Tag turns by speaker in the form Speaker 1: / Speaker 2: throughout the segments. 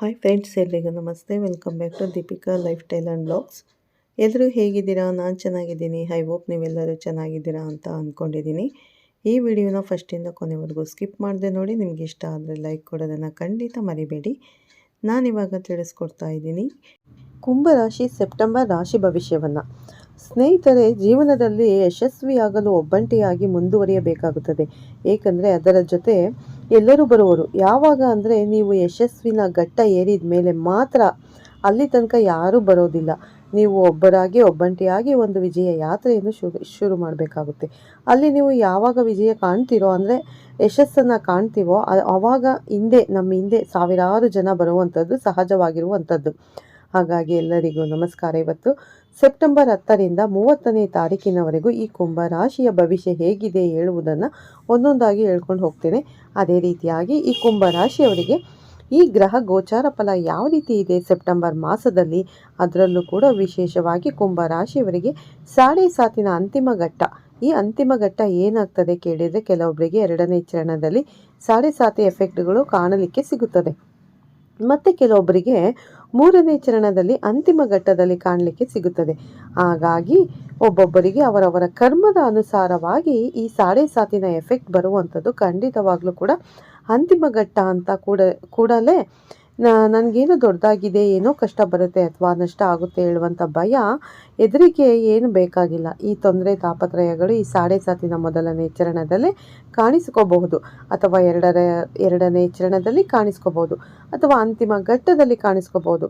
Speaker 1: Hi friends ಎಲ್ರಿಗೂ ನಮಸ್ತೆ. Welcome back to Deepika lifestyle and blogs ಎಲ್ಲರೂ ಹೇಗಿದ್ದೀರಾ? ನಾನು ಚೆನ್ನಾಗಿದ್ದೀನಿ. ಐ ಹೋಪ್ ನೀವೆಲ್ಲರೂ ಚೆನ್ನಾಗಿದ್ದೀರಾ ಅಂತ ಅಂದ್ಕೊಂಡಿದ್ದೀನಿ ಈ ವಿಡಿಯೋನ ಫಸ್ಟಿಂದ ಕೊನೆವರೆಗೂ ಸ್ಕಿಪ್ ಮಾಡಿದೆ ನೋಡಿ, ನಿಮಗೆ ಇಷ್ಟ ಆದರೆ ಲೈಕ್ ಕೊಡೋದನ್ನು ಖಂಡಿತ ಮರಿಬೇಡಿ. ನಾನಿವಾಗ ತಿಳಿಸ್ಕೊಡ್ತಾ ಇದ್ದೀನಿ. ಕುಂಭರಾಶಿ ಸೆಪ್ಟೆಂಬರ್ ರಾಶಿ ಭವಿಷ್ಯವನ್ನು. ಸ್ನೇಹಿತರೆ, ಜೀವನದಲ್ಲಿ ಯಶಸ್ವಿಯಾಗಲು ಒಬ್ಬಂಟಿಯಾಗಿ ಮುಂದುವರಿಯಬೇಕಾಗುತ್ತದೆ. ಏಕೆಂದರೆ ಅದರ ಜೊತೆ ಎಲ್ಲರೂ ಬರುವರು ಯಾವಾಗ ಅಂದರೆ ನೀವು ಯಶಸ್ವಿನ ಘಟ್ಟ ಏರಿದ ಮೇಲೆ ಮಾತ್ರ ಅಲ್ಲಿ ತನಕ ಯಾರೂ ಬರೋದಿಲ್ಲ. ನೀವು ಒಬ್ಬರಾಗಿ, ಒಬ್ಬಂಟಿಯಾಗಿ ಒಂದು ವಿಜಯ ಯಾತ್ರೆಯನ್ನು ಶುರು ಶುರು ಮಾಡಬೇಕಾಗುತ್ತೆ. ಅಲ್ಲಿ ನೀವು ಯಾವಾಗ ವಿಜಯ ಕಾಣ್ತೀರೋ ಅಂದರೆ ಯಶಸ್ಸನ್ನು ಕಾಣ್ತೀವೋ ಅವಾಗ ಹಿಂದೆ, ನಮ್ಮ ಹಿಂದೆ ಸಾವಿರಾರು ಜನ ಬರುವಂಥದ್ದು ಸಹಜವಾಗಿರುವಂಥದ್ದು. ಹಾಗಾಗಿ ಎಲ್ಲರಿಗೂ ನಮಸ್ಕಾರ. ಇವತ್ತು ಸೆಪ್ಟೆಂಬರ್ ಹತ್ತರಿಂದ ಮೂವತ್ತನೇ ತಾರೀಕಿನವರೆಗೂ ಈ ಕುಂಭ ರಾಶಿಯ ಭವಿಷ್ಯ ಹೇಗಿದೆ ಹೇಳುವುದನ್ನು ಒಂದೊಂದಾಗಿ ಹೇಳ್ಕೊಂಡು ಹೋಗ್ತೇನೆ. ಅದೇ ರೀತಿಯಾಗಿ ಈ ಕುಂಭ ರಾಶಿಯವರಿಗೆ ಈ ಗ್ರಹ ಗೋಚಾರ ಫಲ ಯಾವ ರೀತಿ ಇದೆ ಸೆಪ್ಟೆಂಬರ್ ಮಾಸದಲ್ಲಿ? ಅದರಲ್ಲೂ ಕೂಡ ವಿಶೇಷವಾಗಿ ಕುಂಭ ರಾಶಿಯವರಿಗೆ ಸಾಡೆ ಸಾತಿನ ಅಂತಿಮ ಘಟ್ಟ. ಈ ಅಂತಿಮ ಘಟ್ಟ ಏನಾಗ್ತದೆ ಕೇಳಿದರೆ ಕೆಲವೊಬ್ಬರಿಗೆ ಎರಡನೇ ಚರಣದಲ್ಲಿ ಸಾಡೆ ಸಾತಿ ಎಫೆಕ್ಟ್ಗಳು ಕಾಣಲಿಕ್ಕೆ ಸಿಗುತ್ತದೆ. ಮತ್ತು ಕೆಲವೊಬ್ಬರಿಗೆ ಮೂರನೇ ಚರಣದಲ್ಲಿ ಅಂತಿಮ ಘಟ್ಟದಲ್ಲಿ ಕಾಣಲಿಕ್ಕೆ ಸಿಗುತ್ತದೆ. ಹಾಗಾಗಿ ಒಬ್ಬೊಬ್ಬರಿಗೆ ಅವರವರ ಕರ್ಮದ ಅನುಸಾರವಾಗಿ ಈ ಸಾಡೆ ಸಾತಿನ ಎಫೆಕ್ಟ್ ಬರುವಂಥದ್ದು ಖಂಡಿತವಾಗ್ಲೂ ಕೂಡ ಅಂತಿಮ ಘಟ್ಟ ಅಂತ ಕೂಡ, ಕೂಡಲೇ ನನಗೇನು ದೊಡ್ಡದಾಗಿದೆ, ಏನೋ ಕಷ್ಟ ಬರುತ್ತೆ ಅಥವಾ ನಷ್ಟ ಆಗುತ್ತೆ ಹೇಳುವಂಥ ಭಯ ಹೆದರಿಕೆ ಏನು ಬೇಕಾಗಿಲ್ಲ. ಈ ತೊಂದರೆ ತಾಪತ್ರಯಗಳು ಈ ಸಾಡೆ ಸಾತಿನ ಮೊದಲನೇ ಚರಣದಲ್ಲಿ ಕಾಣಿಸ್ಕೋಬಹುದು. ಅಥವಾ ಎರಡರ, ಎರಡನೇ ಚರಣದಲ್ಲಿ ಕಾಣಿಸ್ಕೋಬಹುದು. ಅಥವಾ ಅಂತಿಮ ಘಟ್ಟದಲ್ಲಿ ಕಾಣಿಸ್ಕೋಬಹುದು.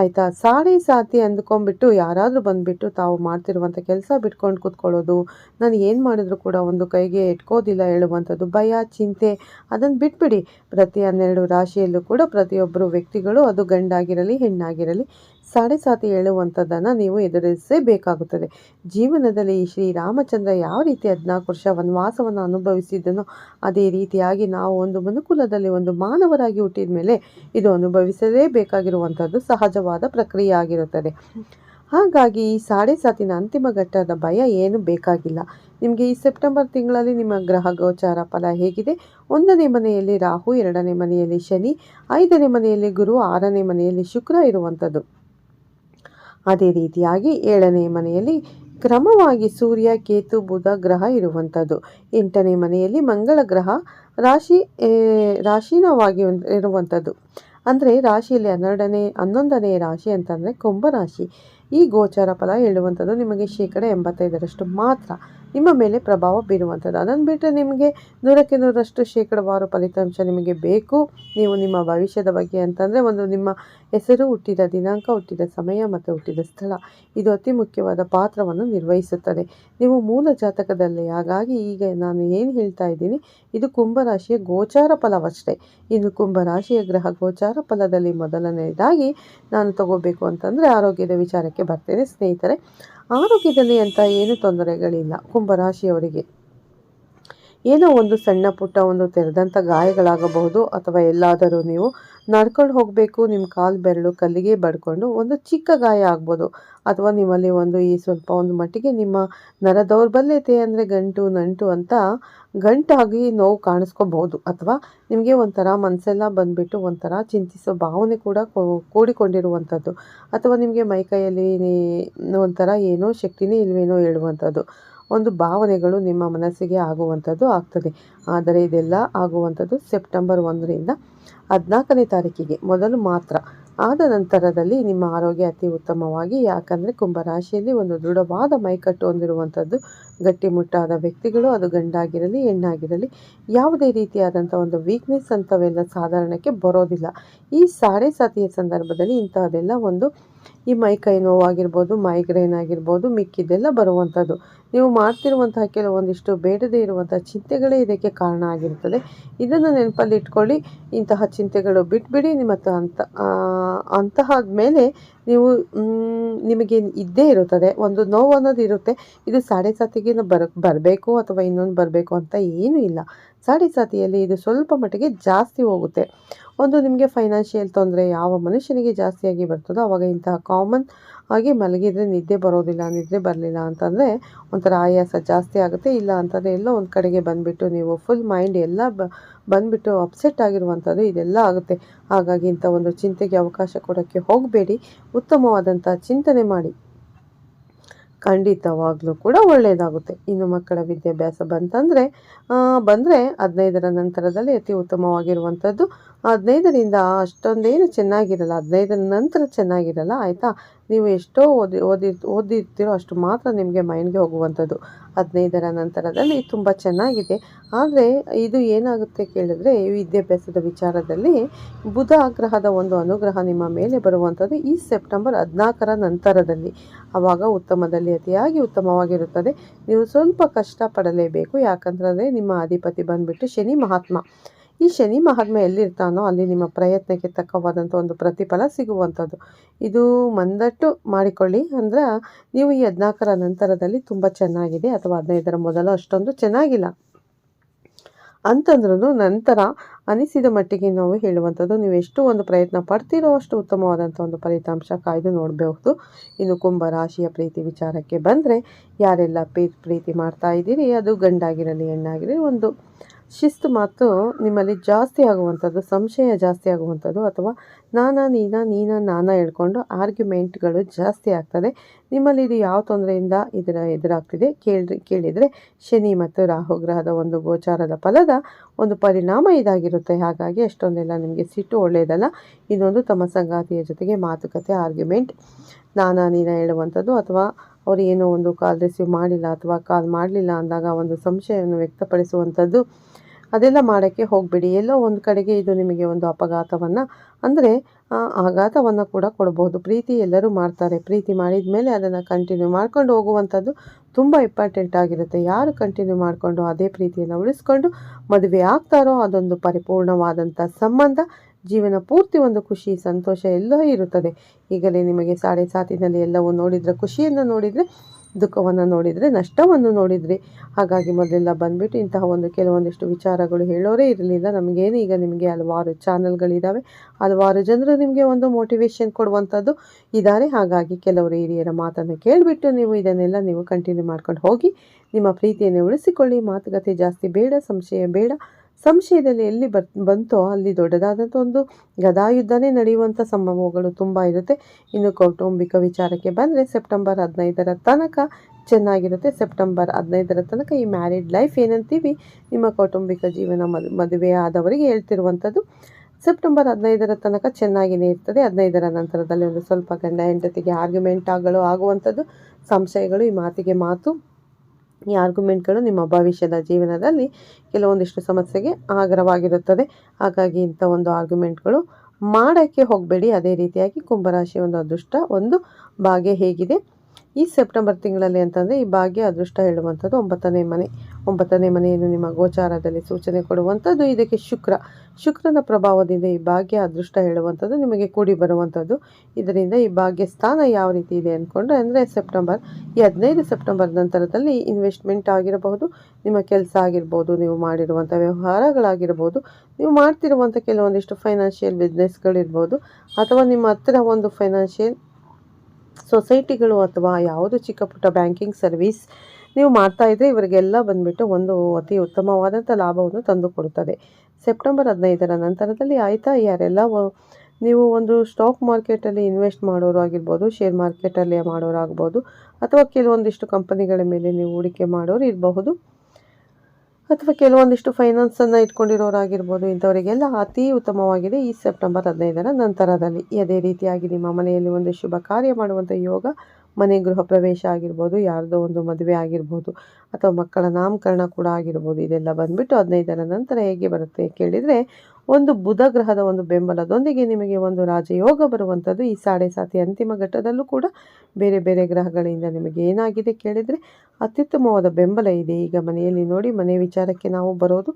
Speaker 1: ಆಯಿತಾ? ಸಾಡೆ ಸಾತಿ ಅಂದ್ಕೊಂಡ್ಬಿಟ್ಟು ಯಾರಾದರೂ ಬಂದುಬಿಟ್ಟು ತಾವು ಮಾಡ್ತಿರುವಂಥ ಕೆಲಸ ಬಿಟ್ಕೊಂಡು ಕೂತ್ಕೊಳ್ಳೋದು, ನಾನು ಏನು ಮಾಡಿದ್ರು ಕೂಡ ಒಂದು ಕೈಗೆ ಇಟ್ಕೋದಿಲ್ಲ ಹೇಳುವಂಥದ್ದು ಭಯ, ಚಿಂತೆ ಅದನ್ನು ಬಿಟ್ಬಿಡಿ. ಪ್ರತಿ ಹನ್ನೆರಡು ರಾಶಿಯಲ್ಲೂ ಕೂಡ ಪ್ರತಿಯೊಬ್ಬರು ವ್ಯಕ್ತಿಗಳು ಅದು ಗಂಡಾಗಿರಲಿ, ಹೆಣ್ಣಾಗಿರಲಿ ಸಾತಿ ಹೇಳುವಂಥದ್ದನ್ನು ನೀವು ಎದುರಿಸಬೇಕಾಗುತ್ತದೆ ಜೀವನದಲ್ಲಿ ಶ್ರೀರಾಮಚಂದ್ರ ಯಾವ ರೀತಿ ಹದಿನಾಲ್ಕು ವರ್ಷ ವನವಾಸವನ್ನು ಅನುಭವಿಸಿದ್ದನೋ ಅದೇ ರೀತಿಯಾಗಿ ನಾವು ಒಂದು ಮನುಕುಲದಲ್ಲಿ ಒಂದು ಮಾನವರಾಗಿ ಹುಟ್ಟಿದ ಮೇಲೆ ಇದು ಅನುಭವಿಸಲೇಬೇಕಾಗಿರುವಂಥದ್ದು ಸಹಜವಾದ ಪ್ರಕ್ರಿಯೆ ಆಗಿರುತ್ತದೆ ಹಾಗಾಗಿ ಈ ಸಾಡೆ ಸಾತಿನ ಅಂತಿಮ ಘಟ್ಟದ ಭಯ ಏನು ಬೇಕಾಗಿಲ್ಲ. ನಿಮಗೆ ಈ ಸೆಪ್ಟೆಂಬರ್ ತಿಂಗಳಲ್ಲಿ ನಿಮ್ಮ ಗ್ರಹ ಗೋಚಾರ ಫಲ ಹೇಗಿದೆ? ಒಂದನೇ ಮನೆಯಲ್ಲಿ ರಾಹು, ಎರಡನೇ ಮನೆಯಲ್ಲಿ ಶನಿ, ಐದನೇ ಮನೆಯಲ್ಲಿ ಗುರು, ಆರನೇ ಮನೆಯಲ್ಲಿ ಶುಕ್ರ ಇರುವಂಥದ್ದು. ಅದೇ ರೀತಿಯಾಗಿ ಏಳನೇ ಮನೆಯಲ್ಲಿ ಕ್ರಮವಾಗಿ ಸೂರ್ಯ, ಕೇತು, ಬುಧ ಗ್ರಹ ಇರುವಂಥದ್ದು. ಎಂಟನೇ ಮನೆಯಲ್ಲಿ ಮಂಗಳ ಗ್ರಹ ರಾಶಿ ರಾಶಿನವಾಗಿ ಇರುವಂಥದ್ದು. ಅಂದರೆ ರಾಶಿಯಲ್ಲಿ ಹನ್ನೆರಡನೇ, ಹನ್ನೊಂದನೇ ರಾಶಿ ಅಂತಂದರೆ ಕುಂಭರಾಶಿ ಈ ಗೋಚಾರ ಫಲ ಹೇಳುವಂಥದ್ದು ನಿಮಗೆ ಶೇಕಡ ಎಂಬತ್ತೈದರಷ್ಟು ಮಾತ್ರ. ನಿಮ್ಮ ಮೇಲೆ ಪ್ರಭಾವ ಬೀರುವಂಥದ್ದು. ಅದನ್ನು ಬಿಟ್ಟರೆ ನಿಮಗೆ ನೂರಕ್ಕೆ ನೂರಷ್ಟು ಶೇಕಡವಾರು ಫಲಿತಾಂಶ ನಿಮಗೆ ಬೇಕು. ನೀವು ನಿಮ್ಮ ಭವಿಷ್ಯದ ಬಗ್ಗೆ ಅಂತಂದರೆ ಒಂದು ನಿಮ್ಮ ಹೆಸರು, ಹುಟ್ಟಿದ ದಿನಾಂಕ, ಹುಟ್ಟಿದ ಸಮಯ ಮತ್ತು ಹುಟ್ಟಿದ ಸ್ಥಳ. ಇದು ಅತಿ ಮುಖ್ಯವಾದ ಪಾತ್ರವನ್ನು ನಿರ್ವಹಿಸುತ್ತದೆ. ನೀವು ಮೂಲ ಜಾತಕದಲ್ಲಿ ಹಾಗಾಗಿ ಈಗ ನಾನು ಏನು ಹೇಳ್ತಾ ಇದ್ದೀನಿ, ಇದು ಕುಂಭರಾಶಿಯ ಗೋಚಾರ ಫಲವಷ್ಟೇ. ಇನ್ನು ಕುಂಭರಾಶಿಯ ಗ್ರಹ ಗೋಚಾರ ಫಲದಲ್ಲಿ ಮೊದಲನೆಯದಾಗಿ ನಾನು ತಗೋಬೇಕು ಅಂತಂದರೆ ಆರೋಗ್ಯದ ವಿಚಾರಕ್ಕೆ ಬರ್ತೇನೆ ಸ್ನೇಹಿತರೆ. ಆರೋಗ್ಯದಲ್ಲಿ ಅಂತ ಏನು ತೊಂದರೆಗಳಿಲ್ಲ. ಕುಂಭರಾಶಿಯವರಿಗೆ. ಏನೋ ಒಂದು ಸಣ್ಣ ಪುಟ್ಟ ಒಂದು ತೆರೆದಂಥ ಗಾಯಗಳಾಗಬಹುದು ಅಥವಾ ಎಲ್ಲಾದರೂ ನೀವು ನಡ್ಕೊಂಡು ಹೋಗಬೇಕು, ನಿಮ್ಮ ಕಾಲು ಬೆರಳು ಕಲ್ಲಿಗೆ ಬಡ್ಕೊಂಡು ಒಂದು ಚಿಕ್ಕ ಗಾಯ ಆಗ್ಬೋದು. ಅಥವಾ ನಿಮ್ಮಲ್ಲಿ ಒಂದು ಈ ಸ್ವಲ್ಪ ಒಂದು ಮಟ್ಟಿಗೆ ನಿಮ್ಮ ನರ ದೌರ್ಬಲ್ಯತೆ ಅಂದರೆ ಗಂಟು, ನಂಟು ಅಂತ ಗಂಟಾಗಿ ನೋವು ಕಾಣಿಸ್ಕೋಬಹುದು. ಅಥವಾ ನಿಮಗೆ ಒಂಥರ ಮನಸ್ಸೆಲ್ಲ ಬಂದುಬಿಟ್ಟು ಒಂಥರ ಚಿಂತಿಸೋ ಭಾವನೆ ಕೂಡ ಕೂಡಿಕೊಂಡಿರುವಂಥದ್ದು. ಅಥವಾ ನಿಮಗೆ ಮೈಕೈಯಲ್ಲಿ ಕೈಯಲ್ಲಿ ಒಂಥರ ಏನೋ ಶಕ್ತಿನೇ ಇಲ್ವೇನೋ ಹೇಳುವಂಥದ್ದು. ಒಂದು ಭಾವನೆಗಳು ನಿಮ್ಮ ಮನಸ್ಸಿಗೆ ಆಗುವಂಥದ್ದು ಆಗ್ತದೆ. ಆದರೆ ಇದೆಲ್ಲ ಆಗುವಂಥದ್ದು ಸೆಪ್ಟೆಂಬರ್ ಒಂದರಿಂದ ಹದಿನಾಲ್ಕನೇ ತಾರೀಕಿಗೆ, ಮೊದಲು ಮಾತ್ರ. ಆದ ನಂತರದಲ್ಲಿ ನಿಮ್ಮ ಆರೋಗ್ಯ ಅತಿ ಉತ್ತಮವಾಗಿ, ಯಾಕಂದರೆ ಕುಂಭರಾಶಿಯಲ್ಲಿ ಒಂದು ದೃಢವಾದ ಮೈಕಟ್ಟು ಹೊಂದಿರುವಂಥದ್ದು, ಗಟ್ಟಿಮುಟ್ಟಾದ ವ್ಯಕ್ತಿಗಳು, ಅದು ಗಂಡಾಗಿರಲಿ, ಹೆಣ್ಣಾಗಿರಲಿ, ಯಾವುದೇ ರೀತಿಯಾದಂಥ ಒಂದು ವೀಕ್ನೆಸ್ ಅಂಥವೆಲ್ಲ ಸಾಧಾರಣಕ್ಕೆ ಬರೋದಿಲ್ಲ. ಈ ಸಾಡೆ ಸಾತಿಯ ಸಂದರ್ಭದಲ್ಲಿ ಇಂಥದ್ದೆಲ್ಲ ಒಂದು ಈ ಮೈ ಕೈ ನೋವಾಗಿರ್ಬೋದು, ಮೈಗ್ರೇನ್ ಆಗಿರ್ಬೋದು, ಮಿಕ್ಕಿದ್ದೆಲ್ಲ ಬರುವಂಥದ್ದು. ನೀವು ಮಾಡ್ತಿರುವಂತಹ ಕೆಲವೊಂದಿಷ್ಟು ಬೇಡದೇ ಇರುವಂಥ ಚಿಂತೆಗಳೇ ಇದಕ್ಕೆ ಕಾರಣ ಆಗಿರುತ್ತದೆ ಇದನ್ನು ನೆನಪಲ್ಲಿ ಇಟ್ಕೊಳ್ಳಿ. ಇಂತಹ ಚಿಂತೆಗಳು ಬಿಟ್ಬಿಡಿ. ನಿಮ್ಮ ಅಂತಹ ಮೇಲೆ ನೀವು ನಿಮಗೆ ಇದ್ದೇ ಇರುತ್ತದೆ, ಒಂದು ನೋವು ಅನ್ನೋದು ಇರುತ್ತೆ. ಇದು ಸಾಡೆ ಸಾತಿಗೆ ಬರ, ಬರಬೇಕು ಅಥವಾ ಇನ್ನೊಂದು ಬರಬೇಕು ಅಂತ ಏನೂ ಇಲ್ಲ. ಸಾಡೆ ಸಾತಿಯಲ್ಲಿ ಇದು ಸ್ವಲ್ಪ ಮಟ್ಟಿಗೆ ಜಾಸ್ತಿ ಹೋಗುತ್ತೆ. ಒಂದು ನಿಮಗೆ ಫೈನಾನ್ಷಿಯಲ್ ತೊಂದರೆ ಯಾವ ಮನುಷ್ಯನಿಗೆ ಜಾಸ್ತಿಯಾಗಿ ಬರ್ತದೋ ಆವಾಗ ಇಂತಹ ಕಾಮನ್ ಹಾಗೆ ಮಲಗಿದರೆ ನಿದ್ದೆ ಬರೋದಿಲ್ಲ, ನಿದ್ದೆ ಬರಲಿಲ್ಲ ಅಂತಂದರೆ ಒಂಥರ ಆಯಾಸ ಜಾಸ್ತಿ ಆಗುತ್ತೆ. ಇಲ್ಲ ಅಂತಂದರೆ ಎಲ್ಲೋ ಒಂದು ಕಡೆಗೆ ಬಂದುಬಿಟ್ಟು ನೀವು ಫುಲ್ ಮೈಂಡ್ ಎಲ್ಲ ಬಂದುಬಿಟ್ಟು ಅಪ್ಸೆಟ್ ಆಗಿರುವಂಥದ್ದು ಇದೆಲ್ಲ ಆಗುತ್ತೆ. ಹಾಗಾಗಿ ಇಂಥ ಒಂದು ಚಿಂತೆಗೆ ಅವಕಾಶ ಕೊಡೋಕ್ಕೆ ಹೋಗಬೇಡಿ. ಉತ್ತಮವಾದಂಥ ಚಿಂತನೆ ಮಾಡಿ. ಖಂಡಿತವಾಗ್ಲೂ ಕೂಡ ಒಳ್ಳೆಯದಾಗುತ್ತೆ ಇನ್ನು ಮಕ್ಕಳ ವಿದ್ಯಾಭ್ಯಾಸ ಬಂತಂದರೆ ಬಂದರೆ ಹದಿನೈದರ ನಂತರದಲ್ಲಿ ಅತಿ ಉತ್ತಮವಾಗಿರುವಂಥದ್ದು. ಹದಿನೈದರಿಂದ ಅಷ್ಟೊಂದೇನು ಚೆನ್ನಾಗಿರಲ್ಲ. ಹದಿನೈದರ ನಂತರ ಚೆನ್ನಾಗಿರಲ್ಲ, ಆಯಿತಾ? ನೀವು ಎಷ್ಟೋ ಓದಿ ಓದಿ, ಓದಿರ್ತೀರೋ ಅಷ್ಟು ಮಾತ್ರ ನಿಮಗೆ ಮೈಂಡ್ಗೆ ಹೋಗುವಂಥದ್ದು. ಹದಿನೈದರ ನಂತರದಲ್ಲಿ ತುಂಬ ಚೆನ್ನಾಗಿದೆ. ಆದರೆ ಇದು ಏನಾಗುತ್ತೆ ಕೇಳಿದ್ರೆ ವಿದ್ಯಾಭ್ಯಾಸದ ವಿಚಾರದಲ್ಲಿ ಬುಧ ಗ್ರಹದ ಒಂದು ಅನುಗ್ರಹ ನಿಮ್ಮ ಮೇಲೆ ಬರುವಂಥದ್ದು ಈ ಸೆಪ್ಟೆಂಬರ್ ಹದಿನಾಲ್ಕರ ನಂತರದಲ್ಲಿ. ಆವಾಗ ಉತ್ತಮದಲ್ಲಿ ಅತಿಯಾಗಿ ಉತ್ತಮವಾಗಿರುತ್ತದೆ. ನೀವು ಸ್ವಲ್ಪ ಕಷ್ಟಪಡಲೇಬೇಕು. ಯಾಕಂತಂದರೆ ನಿಮ್ಮ ಅಧಿಪತಿ ಬಂದುಬಿಟ್ಟು ಶನಿ ಮಹಾತ್ಮ. ಈ ಶನಿ ಮಹಾತ್ಮ ಎಲ್ಲಿರ್ತಾನೋ ಅಲ್ಲಿ ನಿಮ್ಮ ಪ್ರಯತ್ನಕ್ಕೆ ತಕ್ಕವಾದಂಥ ಒಂದು ಪ್ರತಿಫಲ ಸಿಗುವಂಥದ್ದು. ಇದು ಮಂದಟ್ಟು ಮಾಡಿಕೊಳ್ಳಿ. ಅಂದ್ರೆ ನೀವು ಈ ಹದಿನಾಲ್ಕರ ನಂತರದಲ್ಲಿ ತುಂಬ ಚೆನ್ನಾಗಿದೆ ಅಥವಾ ಹದಿನೈದರ ಮೊದಲು ಅಷ್ಟೊಂದು ಚೆನ್ನಾಗಿಲ್ಲ. ಅಂತಂದ್ರೂ ನಂತರ ಅನಿಸಿದ ಮಟ್ಟಿಗೆ ನಾವು ಹೇಳುವಂಥದ್ದು, ನೀವು ಎಷ್ಟು ಒಂದು ಪ್ರಯತ್ನ ಪಡ್ತೀರೋ ಅಷ್ಟು ಉತ್ತಮವಾದಂಥ ಒಂದು ಫಲಿತಾಂಶ ಕಾಯ್ದು ನೋಡಬಹುದು. ಇನ್ನು ಕುಂಭ ರಾಶಿಯ ಪ್ರೀತಿ ವಿಚಾರಕ್ಕೆ ಬಂದರೆ, ಯಾರೆಲ್ಲ ಪ್ರೀತಿ ಮಾಡ್ತಾ ಇದ್ದೀರಿ, ಅದು ಗಂಡಾಗಿರಲಿ, ಹೆಣ್ಣಾಗಿರಲಿ, ಒಂದು ಶಿಸ್ತು ಮಾತು ನಿಮ್ಮಲ್ಲಿ ಜಾಸ್ತಿ ಆಗುವಂಥದ್ದು, ಸಂಶಯ ಜಾಸ್ತಿ ಆಗುವಂಥದ್ದು ಅಥವಾ ನಾನಾ ನೀನ ನೀನ, ನಾನಾ ಹೇಳ್ಕೊಂಡು ಆರ್ಗ್ಯುಮೆಂಟ್ಗಳು ಜಾಸ್ತಿ ಆಗ್ತದೆ. ನಿಮ್ಮಲ್ಲಿ ಇದು ಯಾವ ತೊಂದರೆಯಿಂದ ಇದರ ಎದುರಾಗ್ತಿದೆ ಕೇಳಿ ಕೇಳಿದರೆ ಶನಿ ಮತ್ತು ರಾಹು ಗ್ರಹದ ಒಂದು ಗೋಚಾರದ ಫಲದ ಒಂದು ಪರಿಣಾಮ ಇದಾಗಿರುತ್ತೆ. ಹಾಗಾಗಿ ಅಷ್ಟೊಂದೆಲ್ಲ ನಿಮಗೆ ಸಿಟ್ಟು ಒಳ್ಳೆಯದಲ್ಲ. ಇದೊಂದು ತಮ್ಮ ಸಂಗಾತಿಯ ಜೊತೆಗೆ ಮಾತುಕತೆ, ಆರ್ಗ್ಯುಮೆಂಟ್, ನಾನಾ, ನೀನ ಹೇಳುವಂಥದ್ದು ಅಥವಾ ಅವರು ಏನೋ ಒಂದು ಕಾಲ್ ರಿಸೀವ್ ಮಾಡಿಲ್ಲ ಅಥವಾ ಕಾಲ್ ಮಾಡಲಿಲ್ಲ ಅಂದಾಗ ಒಂದು ಸಂಶಯವನ್ನು ವ್ಯಕ್ತಪಡಿಸುವಂಥದ್ದು ಅದೆಲ್ಲ ಮಾಡೋಕ್ಕೆ ಹೋಗಬೇಡಿ. ಎಲ್ಲೋ ಒಂದು ಕಡೆಗೆ ಇದು ನಿಮಗೆ ಒಂದು ಅಪಘಾತವನ್ನು, ಅಂದರೆ ಆಘಾತವನ್ನು ಕೂಡ ಕೊಡಬಹುದು ಪ್ರೀತಿ ಎಲ್ಲರೂ ಮಾಡ್ತಾರೆ. ಪ್ರೀತಿ ಮಾಡಿದ ಮೇಲೆ ಅದನ್ನು ಕಂಟಿನ್ಯೂ ಮಾಡ್ಕೊಂಡು ಹೋಗುವಂಥದ್ದು ತುಂಬ ಇಂಪಾರ್ಟೆಂಟ್ ಆಗಿರುತ್ತೆ. ಯಾರು ಕಂಟಿನ್ಯೂ ಮಾಡಿಕೊಂಡು ಅದೇ ಪ್ರೀತಿಯನ್ನು ಉಳಿಸ್ಕೊಂಡು ಮದುವೆ ಆಗ್ತಾರೋ ಅದೊಂದು ಪರಿಪೂರ್ಣವಾದಂಥ ಸಂಬಂಧ. ಜೀವನ ಪೂರ್ತಿ ಒಂದು ಖುಷಿ, ಸಂತೋಷ ಎಲ್ಲ ಇರುತ್ತದೆ. ಈಗಲೇ ನಿಮಗೆ ಸಾಡೆ ಸಾತಿನಲ್ಲಿ ಎಲ್ಲವೂ ನೋಡಿದರೆ, ಖುಷಿಯನ್ನು ನೋಡಿದರೆ, ದುಃಖವನ್ನು ನೋಡಿದರೆ, ನಷ್ಟವನ್ನು ನೋಡಿದರೆ. ಹಾಗಾಗಿ ಮೊದಲೆಲ್ಲ ಬಂದುಬಿಟ್ಟು ಇಂತಹ ಒಂದು ಕೆಲವೊಂದಿಷ್ಟು ವಿಚಾರಗಳು ಹೇಳೋರೇ ಇರಲಿಲ್ಲ. ನಮಗೇನು ಈಗ ನಿಮಗೆ ಹಲವಾರು ಚಾನಲ್ಗಳಿದ್ದಾವೆ ಹಲವಾರು ಜನರು ನಿಮಗೆ ಒಂದು ಮೋಟಿವೇಶನ್ ಕೊಡುವಂಥದ್ದು ಇದ್ದಾರೆ ಹಾಗಾಗಿ ಕೆಲವರು ಹಿರಿಯರ ಮಾತನ್ನು ಕೇಳಿಬಿಟ್ಟು ನೀವು ಇದನ್ನೆಲ್ಲ ನೀವು ಕಂಟಿನ್ಯೂ ಮಾಡ್ಕೊಂಡು ಹೋಗಿ, ನಿಮ್ಮ ಪ್ರೀತಿಯನ್ನು ಉಳಿಸಿಕೊಳ್ಳಿ. ಮಾತುಕತೆ ಜಾಸ್ತಿ ಬೇಡ, ಸಂಶಯ ಬೇಡ. ಸಂಶಯದಲ್ಲಿ ಎಲ್ಲಿ ಬರ್, ಬಂತೋ ಅಲ್ಲಿ ದೊಡ್ಡದಾದಂಥ ಒಂದು ಗದಾಯುದ್ಧನೇ ನಡೆಯುವಂಥ ಸಂಭವಗಳು ತುಂಬ ಇರುತ್ತೆ. ಇನ್ನು ಕೌಟುಂಬಿಕ ವಿಚಾರಕ್ಕೆ ಬಂದರೆ ಸೆಪ್ಟೆಂಬರ್ ಹದಿನೈದರ ತನಕ ಚೆನ್ನಾಗಿರುತ್ತೆ. ಸೆಪ್ಟೆಂಬರ್ ಹದಿನೈದರ ತನಕ ಈ ಮ್ಯಾರಿಡ್ ಲೈಫ್ ಏನಂತೀವಿ? ನಿಮ್ಮ ಕೌಟುಂಬಿಕ ಜೀವನ ಮದ್, ಮದುವೆ ಆದವರಿಗೆ ಹೇಳ್ತಿರುವಂಥದ್ದು, ಸೆಪ್ಟೆಂಬರ್ ಹದಿನೈದರ ತನಕ ಚೆನ್ನಾಗಿಯೇ ಇರ್ತದೆ. ಹದಿನೈದರ ನಂತರದಲ್ಲಿ ಒಂದು ಸ್ವಲ್ಪ ಗಂಡ ಹೆಂಡತಿಗೆ ಆರ್ಗ್ಯುಮೆಂಟ್ ಆಗಲು ಆಗುವಂಥದ್ದು, ಸಂಶಯಗಳು ಈ ಮಾತಿಗೆ ಮಾತು ಈ ಆರ್ಗ್ಯುಮೆಂಟ್ಗಳು ನಿಮ್ಮ ಭವಿಷ್ಯದ ಜೀವನದಲ್ಲಿ ಕೆಲವೊಂದಿಷ್ಟು ಸಮಸ್ಯೆಗೆ ಆಗರವಾಗಿರುತ್ತದೆ ಹಾಗಾಗಿ ಇಂಥ ಒಂದು ಆರ್ಗ್ಯುಮೆಂಟ್ಗಳು ಮಾಡೋಕ್ಕೆ ಹೋಗಬೇಡಿ. ಅದೇ ರೀತಿಯಾಗಿ ಕುಂಭರಾಶಿ ಒಂದು ಅದೃಷ್ಟ ಒಂದು ಭಾಗ್ಯ ಹೇಗಿದೆ. ಈ ಸೆಪ್ಟೆಂಬರ್ ತಿಂಗಳಲ್ಲಿ ಅಂತಂದರೆ ಈ ಭಾಗ್ಯ ಅದೃಷ್ಟ ಹೇಳುವಂಥದ್ದು ಒಂಬತ್ತನೇ ಮನೆ. ಒಂಬತ್ತನೇ ಮನೆಯನ್ನು ನಿಮ್ಮ ಗೋಚಾರದಲ್ಲಿ ಸೂಚನೆ ಕೊಡುವಂಥದ್ದು. ಇದಕ್ಕೆ ಶುಕ್ರ. ಶುಕ್ರನ ಪ್ರಭಾವದಿಂದ ಈ ಭಾಗ್ಯ ಅದೃಷ್ಟ ಹೇಳುವಂಥದ್ದು ನಿಮಗೆ ಕೂಡಿ ಬರುವಂಥದ್ದು. ಇದರಿಂದ ಈ ಭಾಗ್ಯ ಸ್ಥಾನ ಯಾವ ರೀತಿ ಇದೆ ಅಂದ್ಕೊಂಡ್ರೆ ಅಂದರೆ ಸೆಪ್ಟೆಂಬರ್, ಈ ಹದಿನೈದು ಸೆಪ್ಟೆಂಬರ್ ನಂತರದಲ್ಲಿ ಇನ್ವೆಸ್ಟ್ಮೆಂಟ್ ಆಗಿರಬಹುದು, ನಿಮ್ಮ ಕೆಲಸ ಆಗಿರ್ಬೋದು, ನೀವು ಮಾಡಿರುವಂಥ ವ್ಯವಹಾರಗಳಾಗಿರ್ಬೋದು, ನೀವು ಮಾಡ್ತಿರುವಂಥ ಕೆಲವೊಂದಿಷ್ಟು ಫೈನಾನ್ಷಿಯಲ್ ಬಿಸ್ನೆಸ್ಗಳಿರ್ಬೋದು ಅಥವಾ ನಿಮ್ಮ ಹತ್ತಿರ ಒಂದು ಫೈನಾನ್ಷಿಯಲ್ ಸೊಸೈಟಿಗಳು ಅಥವಾ ಯಾವುದು ಚಿಕ್ಕ ಪುಟ್ಟ ಬ್ಯಾಂಕಿಂಗ್ ಸರ್ವಿಸ್ ನೀವು ಮಾಡ್ತಾ ಇದ್ದರೆ ಇವರಿಗೆಲ್ಲ ಬಂದುಬಿಟ್ಟು ಒಂದು ಅತಿ ಉತ್ತಮವಾದಂಥ ಲಾಭವನ್ನು ತಂದು ಕೊಡುತ್ತದೆ ಸೆಪ್ಟೆಂಬರ್ ಹದಿನೈದರ ನಂತರದಲ್ಲಿ ಆಯಿತಾ? ಯಾರೆಲ್ಲ ನೀವು ಒಂದು ಸ್ಟಾಕ್ ಮಾರ್ಕೆಟಲ್ಲಿ ಇನ್ವೆಸ್ಟ್ ಮಾಡೋರು ಆಗಿರ್ಬೋದು, ಶೇರ್ ಮಾರ್ಕೆಟಲ್ಲಿ ಮಾಡೋರಾಗ್ಬೋದು ಅಥವಾ ಕೆಲವೊಂದಿಷ್ಟು ಕಂಪನಿಗಳ ಮೇಲೆ ನೀವು ಹೂಡಿಕೆ ಮಾಡೋರು ಇರಬಹುದು. ಅಥವಾ ಕೆಲವೊಂದಿಷ್ಟು ಫೈನಾನ್ಸನ್ನು ಇಟ್ಕೊಂಡಿರೋರಾಗಿರ್ಬೋದು, ಇಂಥವರಿಗೆಲ್ಲ ಅತಿ ಉತ್ತಮವಾಗಿದೆ ಈ ಸೆಪ್ಟೆಂಬರ್ ಹದಿನೈದರ ನಂತರದಲ್ಲಿ. ಅದೇ ರೀತಿಯಾಗಿ ನಿಮ್ಮ ಮನೆಯಲ್ಲಿ ಒಂದು ಶುಭ ಕಾರ್ಯ ಮಾಡುವಂಥ ಯೋಗ ಮನೆ ಗೃಹ ಪ್ರವೇಶ ಆಗಿರ್ಬೋದು, ಯಾರ್ದೋ ಒಂದು ಮದುವೆ ಆಗಿರ್ಬೋದು, ಅಥವಾ ಮಕ್ಕಳ ನಾಮಕರಣ ಕೂಡ ಆಗಿರ್ಬೋದು, ಇದೆಲ್ಲ ಬಂದುಬಿಟ್ಟು ಹದಿನೈದರ ನಂತರ ಹೇಗೆ ಬರುತ್ತೆ ಕೇಳಿದರೆ, ಒಂದು ಬುಧ ಗ್ರಹದ ಒಂದು ಬೆಂಬಲದೊಂದಿಗೆ ನಿಮಗೆ ಒಂದು ರಾಜಯೋಗ ಬರುವಂಥದ್ದು. ಈ ಸಾಡೆ ಸಾತಿ ಅಂತಿಮ ಘಟ್ಟದಲ್ಲೂ ಕೂಡ ಬೇರೆ ಬೇರೆ ಗ್ರಹಗಳಿಂದ ನಿಮಗೆ ಏನಾಗಿದೆ ಕೇಳಿದರೆ, ಅತ್ಯುತ್ತಮವಾದ ಬೆಂಬಲ ಇದೆ. ಈಗ ಮನೆಯಲ್ಲಿ ನೋಡಿ, ಮನೆ ವಿಚಾರಕ್ಕೆ ನಾವು ಬರೋದು,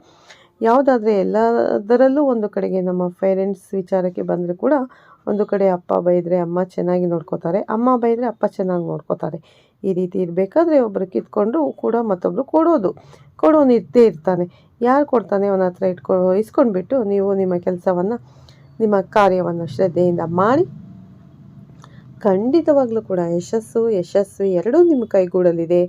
Speaker 1: ಯಾವುದಾದ್ರೆ ಎಲ್ಲದರಲ್ಲೂ ಒಂದು ಕಡೆಗೆ ನಮ್ಮ ಪೇರೆಂಟ್ಸ್ ವಿಚಾರಕ್ಕೆ ಬಂದರೆ ಕೂಡ ಒಂದು ಕಡೆ ಅಪ್ಪ ಬೈದರೆ ಅಮ್ಮ ಚೆನ್ನಾಗಿ ನೋಡ್ಕೋತಾರೆ, ಅಮ್ಮ ಬೈದರೆ ಅಪ್ಪ ಚೆನ್ನಾಗಿ ನೋಡ್ಕೋತಾರೆ. ಈ ರೀತಿ ಇರಬೇಕಾದ್ರೆ ಒಬ್ಬರು ಕಿತ್ಕೊಂಡು ಕೂಡ ಮತ್ತೊಬ್ಬರು ಕೊಡೋದು. ಕೊಡೋನು ಇದ್ದೇ ಇರ್ತಾನೆ. ಯಾರು ಕೊಡ್ತಾನೆ ಅವನ ಹತ್ರ ಇಟ್ಕೊ, ಇಸ್ಕೊಂಡ್ಬಿಟ್ಟು ನೀವು ನಿಮ್ಮ ಕೆಲಸವನ್ನು, ನಿಮ್ಮ ಕಾರ್ಯವನ್ನು ಶ್ರದ್ಧೆಯಿಂದ ಮಾಡಿ. ಖಂಡಿತವಾಗ್ಲೂ ಕೂಡ ಯಶಸ್ಸು ಯಶಸ್ವಿ ಎರಡೂ ನಿಮ್ಮ ಕೈಗೂಡಲಿದೆ.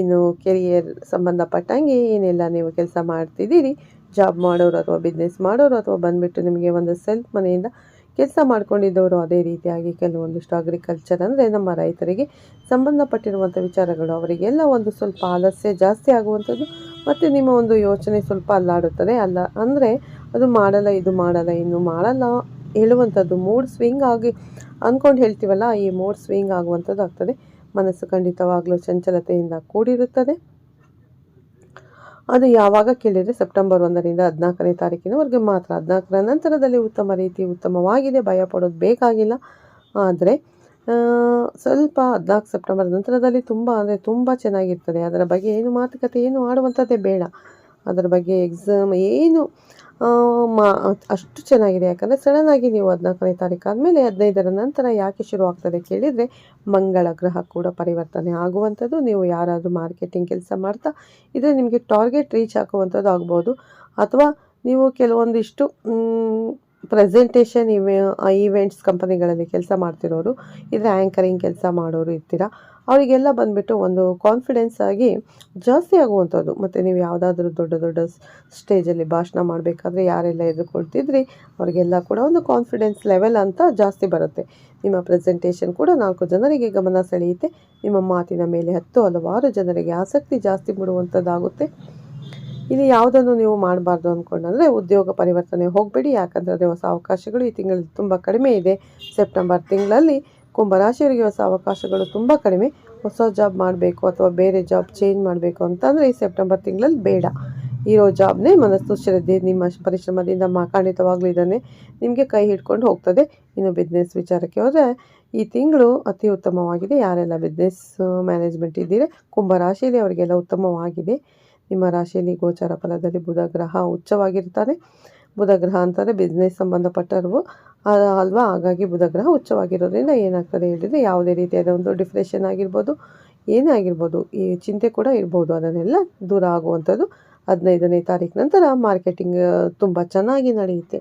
Speaker 1: ಇನ್ನು ಕೆರಿಯರ್ ಸಂಬಂಧಪಟ್ಟಂಗೆ ಏನೆಲ್ಲ ನೀವು ಕೆಲಸ ಮಾಡ್ತಿದ್ದೀರಿ? ಜಾಬ್ ಮಾಡೋರು ಅಥವಾ ಬಿಸ್ನೆಸ್ ಮಾಡೋರು ಅಥವಾ ಬಂದುಬಿಟ್ಟು ನಿಮಗೆ ಒಂದು ಸೆಲ್ಫ್ ಮನೆಯಿಂದ ಕೆಲಸ ಮಾಡ್ಕೊಂಡಿದ್ದವರು ಅದೇ ರೀತಿಯಾಗಿ ಕೆಲವೊಂದಿಷ್ಟು ಅಗ್ರಿಕಲ್ಚರ್ ಅಂದರೆ ನಮ್ಮ ರೈತರಿಗೆ ಸಂಬಂಧಪಟ್ಟಿರುವಂಥ ವಿಚಾರಗಳು. ಅವರಿಗೆಲ್ಲ ಒಂದು ಸ್ವಲ್ಪ ಆಲಸ್ಯ ಜಾಸ್ತಿ ಆಗುವಂಥದ್ದು ಮತ್ತು ನಿಮ್ಮ ಒಂದು ಯೋಚನೆ ಸ್ವಲ್ಪ ಅಲ್ಲಾಡುತ್ತದೆ. ಅಲ್ಲ ಅಂದರೆ ಅದು ಮಾಡಲ್ಲ, ಇದು ಮಾಡಲ್ಲ, ಇನ್ನು ಮಾಡಲ್ಲ ಹೇಳುವಂಥದ್ದು. ಮೂಡ್ ಸ್ವಿಂಗ್ ಆಗಿ ಅಂದ್ಕೊಂಡು ಹೇಳ್ತೀವಲ್ಲ, ಈ ಮೂಡ್ ಸ್ವಿಂಗ್ ಆಗುವಂಥದ್ದು ಆಗ್ತದೆ. ಮನಸ್ಸು ಖಂಡಿತವಾಗ್ಲೂ ಚಂಚಲತೆಯಿಂದ ಕೂಡಿರುತ್ತದೆ. ಅದು ಯಾವಾಗ ಕೇಳಿದರೆ ಸೆಪ್ಟೆಂಬರ್ ಒಂದರಿಂದ ಹದಿನಾಲ್ಕನೇ ತಾರೀಕಿನವರೆಗೆ ಮಾತ್ರ. ಹದಿನಾಲ್ಕರ ನಂತರದಲ್ಲಿ ಉತ್ತಮ ರೀತಿ ಉತ್ತಮವಾಗಿದೆ. ಭಯ ಪಡೋದು ಬೇಕಾಗಿಲ್ಲ. ಆದರೆ ಸ್ವಲ್ಪ ಹದಿನಾಲ್ಕು ಸೆಪ್ಟೆಂಬರ್ ನಂತರದಲ್ಲಿ ತುಂಬ, ಅಂದರೆ ತುಂಬ ಚೆನ್ನಾಗಿರ್ತದೆ. ಅದರ ಬಗ್ಗೆ ಏನು ಮಾತುಕತೆ, ಏನು ಆಡುವಂಥದ್ದೇ ಬೇಡ. ಅದರ ಬಗ್ಗೆ ಎಕ್ಸಾಮ್ ಏನು ಮಾ, ಅಷ್ಟು ಚೆನ್ನಾಗಿದೆ. ಯಾಕಂದರೆ ಸಡನ್ನಾಗಿ ನೀವು ಹದಿನಾಲ್ಕನೇ ತಾರೀಕು ಆದಮೇಲೆ ಹದಿನೈದರ ನಂತರ ಯಾಕೆ ಶುರು ಆಗ್ತದೆ ಕೇಳಿದರೆ ಮಂಗಳ ಗ್ರಹ ಕೂಡ ಪರಿವರ್ತನೆ ಆಗುವಂಥದ್ದು. ನೀವು ಯಾರಾದರೂ ಮಾರ್ಕೆಟಿಂಗ್ ಕೆಲಸ ಮಾಡ್ತಾ ಇದ್ರೆ ನಿಮಗೆ ಟಾರ್ಗೆಟ್ ರೀಚ್ ಹಾಕುವಂಥದ್ದು ಆಗ್ಬೋದು. ಅಥವಾ ನೀವು ಕೆಲವೊಂದಿಷ್ಟು ಪ್ರೆಸೆಂಟೇಷನ್ ಈವೆಂಟ್ಸ್ ಕಂಪನಿಗಳಲ್ಲಿ ಕೆಲಸ ಮಾಡ್ತಿರೋರು, ಇದ್ರೆ ಆ್ಯಂಕರಿಂಗ್ ಕೆಲಸ ಮಾಡೋರು ಇರ್ತೀರ? ಅವರಿಗೆಲ್ಲ ಬಂದುಬಿಟ್ಟು ಒಂದು ಕಾನ್ಫಿಡೆನ್ಸ್ ಆಗಿ ಜಾಸ್ತಿ ಆಗುವಂಥದ್ದು. ಮತ್ತು ನೀವು ಯಾವುದಾದ್ರೂ ದೊಡ್ಡ ದೊಡ್ಡ ಸ್ಟೇಜಲ್ಲಿ ಭಾಷಣ ಮಾಡಬೇಕಾದ್ರೆ ಯಾರೆಲ್ಲ ಎದುರ್ಕೊಳ್ತಿದ್ರಿ ಅವರಿಗೆಲ್ಲ ಕೂಡ ಒಂದು ಕಾನ್ಫಿಡೆನ್ಸ್ ಲೆವೆಲ್ ಅಂತ ಜಾಸ್ತಿ ಬರುತ್ತೆ. ನಿಮ್ಮ ಪ್ರೆಸೆಂಟೇಷನ್ ಕೂಡ ನಾಲ್ಕು ಜನರಿಗೆ ಗಮನ ಸೆಳೆಯುತ್ತೆ. ನಿಮ್ಮ ಮಾತಿನ ಮೇಲೆ ಹತ್ತು ಹಲವಾರು ಜನರಿಗೆ ಆಸಕ್ತಿ ಜಾಸ್ತಿ ಮೂಡುವಂಥದ್ದಾಗುತ್ತೆ. ಇಲ್ಲಿ ಯಾವುದನ್ನು ನೀವು ಮಾಡಬಾರ್ದು ಅಂದ್ಕೊಂಡಂದರೆ ಉದ್ಯೋಗ ಪರಿವರ್ತನೆ ಹೋಗಬೇಡಿ, ಯಾಕಂದರೆ ಹೊಸ ಅವಕಾಶಗಳು ಈ ತಿಂಗಳಲ್ಲಿ ತುಂಬ ಕಡಿಮೆ ಇದೆ. ಸೆಪ್ಟೆಂಬರ್ ತಿಂಗಳಲ್ಲಿ ಕುಂಭರಾಶಿಯವರಿಗೆ ಹೊಸ ಅವಕಾಶಗಳು ತುಂಬ ಕಡಿಮೆ. ಹೊಸ ಜಾಬ್ ಮಾಡಬೇಕು ಅಥವಾ ಬೇರೆ ಜಾಬ್ ಚೇಂಜ್ ಮಾಡಬೇಕು ಅಂತಂದರೆ ಈ ಸೆಪ್ಟೆಂಬರ್ ತಿಂಗಳಲ್ಲಿ ಬೇಡ. ಇರೋ ಜಾಬ್ನೇ ಮನಸ್ಸು, ಶ್ರದ್ಧೆ, ನಿಮ್ಮ ಪರಿಶ್ರಮದಿಂದ ಮಾ ನಿಮಗೆ ಕೈ ಹಿಡ್ಕೊಂಡು ಹೋಗ್ತದೆ. ಇನ್ನು ಬಿಸ್ನೆಸ್ ವಿಚಾರಕ್ಕೆ ಹೋದರೆ ಈ ತಿಂಗಳು ಅತಿ ಉತ್ತಮವಾಗಿದೆ. ಯಾರೆಲ್ಲ ಬಿಸ್ನೆಸ್ ಮ್ಯಾನೇಜ್ಮೆಂಟ್ ಇದ್ದೀರಿ, ಕುಂಭರಾಶಿಯಲ್ಲಿ ಅವರಿಗೆಲ್ಲ ಉತ್ತಮವಾಗಿದೆ. ನಿಮ್ಮ ರಾಶಿಯಲ್ಲಿ ಗೋಚಾರ ಫಲದಲ್ಲಿ ಬುಧ ಗ್ರಹ ಉಚ್ಚವಾಗಿರ್ತಾರೆ ಬುಧ ಗ್ರಹ ಅಂತಂದರೆ ಬಿಸ್ನೆಸ್ ಸಂಬಂಧಪಟ್ಟರು ಅಲ್ವಾ? ಹಾಗಾಗಿ ಬುಧ ಗ್ರಹ ಉಚ್ಚವಾಗಿರೋದ್ರಿಂದ ಏನಾಗ್ತದೆ ಹೇಳಿದರೆ ಯಾವುದೇ ರೀತಿಯಾದ ಒಂದು ಡಿಪ್ರೆಷನ್ ಆಗಿರ್ಬೋದು, ಏನೇ ಆಗಿರ್ಬೋದು, ಈ ಚಿಂತೆ ಕೂಡ ಇರ್ಬೋದು. ಅದನ್ನೆಲ್ಲ ದೂರ ಆಗುವಂಥದ್ದು ಹದಿನೈದನೇ ತಾರೀಕು ನಂತರ ಮಾರ್ಕೆಟಿಂಗ್ ತುಂಬ ಚೆನ್ನಾಗಿ ನಡೆಯುತ್ತೆ.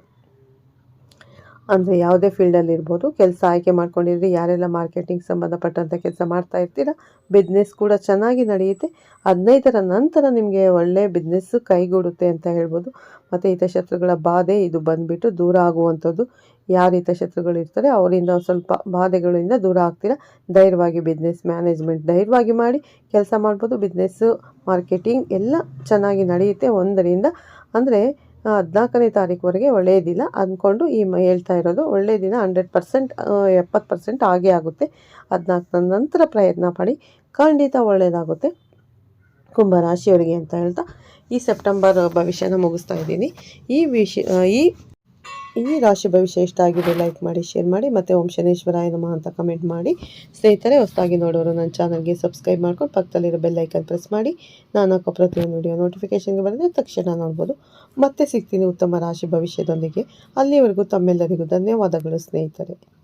Speaker 1: ಅಂದರೆ ಯಾವುದೇ ಫೀಲ್ಡಲ್ಲಿ ಇರ್ಬೋದು, ಕೆಲಸ ಆಯ್ಕೆ ಮಾಡ್ಕೊಂಡಿದ್ರೆ ಯಾರೆಲ್ಲ ಮಾರ್ಕೆಟಿಂಗ್ ಸಂಬಂಧಪಟ್ಟಂಥ ಕೆಲಸ ಮಾಡ್ತಾ ಇರ್ತೀರ ಬಿಸ್ನೆಸ್ ಕೂಡ ಚೆನ್ನಾಗಿ ನಡೆಯುತ್ತೆ. ಹದಿನೈದರ ನಂತರ ನಿಮಗೆ ಒಳ್ಳೆಯ ಬಿಸ್ನೆಸ್ಸು ಕೈಗೂಡುತ್ತೆ ಅಂತ ಹೇಳ್ಬೋದು. ಮತ್ತು ಹಿತಶತ್ರುಗಳ ಬಾಧೆ ಇದು ಬಂದುಬಿಟ್ಟು ದೂರ ಆಗುವಂಥದ್ದು. ಯಾರು ಹಿತಶತ್ರುಗಳು ಇರ್ತಾರೆ, ಅವರಿಂದ ಸ್ವಲ್ಪ ಬಾಧೆಗಳಿಂದ ದೂರ ಆಗ್ತೀರ? ಧೈರ್ಯವಾಗಿ ಬಿಸ್ನೆಸ್ ಮ್ಯಾನೇಜ್ಮೆಂಟ್ ಧೈರ್ಯವಾಗಿ ಮಾಡಿ ಕೆಲಸ ಮಾಡ್ಬೋದು. ಬಿಸ್ನೆಸ್ಸು ಮಾರ್ಕೆಟಿಂಗ್ ಎಲ್ಲ ಚೆನ್ನಾಗಿ ನಡೆಯುತ್ತೆ ಒಂದರಿಂದ. ಅಂದರೆ ಹದಿನಾಲ್ಕನೇ ತಾರೀಕುವರೆಗೆ ಒಳ್ಳೆಯದಿಲ್ಲ ಅಂದ್ಕೊಂಡು ಈ ಹೇಳ್ತಾ ಇರೋದು. ಒಳ್ಳೆಯ ದಿನ ಹಂಡ್ರೆಡ್ ಪರ್ಸೆಂಟ್ ಎಪ್ಪತ್ತು ಪರ್ಸೆಂಟ್ ಆಗೇ ಆಗುತ್ತೆ. ಹದಿನಾಲ್ಕನ ನಂತರ ಪ್ರಯತ್ನ ಪಡಿ. ಖಂಡಿತ ಒಳ್ಳೆಯದಾಗುತ್ತೆ. ಕುಂಭರಾಶಿಯವರಿಗೆ ಅಂತ ಹೇಳ್ತಾ ಈ ಸೆಪ್ಟೆಂಬರ್ ಭವಿಷ್ಯನ ಮುಗಿಸ್ತಾ ಇದ್ದೀನಿ. ಈ ವಿಷಯ ಈ ಈ ರಾಶಿ ಭವಿಷ್ಯ ಇಷ್ಟ ಆಗಿದೆ ಲೈಕ್ ಮಾಡಿ, ಶೇರ್ ಮಾಡಿ, ಮತ್ತು ಓಂ ಶನೇಶ್ವರಾಯ ಅಂತ ಕಮೆಂಟ್ ಮಾಡಿ. ಸ್ನೇಹಿತರೆ, ಹೊಸದಾಗಿ ನೋಡೋರು ನನ್ನ ಚಾನಲ್ಗೆ ಸಬ್ಸ್ಕ್ರೈಬ್ ಮಾಡ್ಕೊಂಡು ಪಕ್ಕದಲ್ಲಿರೋ ಬೆಲ್ಲೈಕನ್ ಪ್ರೆಸ್ ಮಾಡಿ. ನಾನು ಹಾಕೋ ಪ್ರತಿಯೊಂದು ವಿಡಿಯೋ ನೋಟಿಫಿಕೇಷನ್ಗೆ ಬಂದರೆ ತಕ್ಷಣ ನೋಡ್ಬೋದು. ಮತ್ತೆ ಸಿಗ್ತೀನಿ ಉತ್ತಮ ರಾಶಿ ಭವಿಷ್ಯದೊಂದಿಗೆ. ಅಲ್ಲಿವರೆಗೂ ತಮ್ಮೆಲ್ಲರಿಗೂ ಧನ್ಯವಾದಗಳು ಸ್ನೇಹಿತರೆ.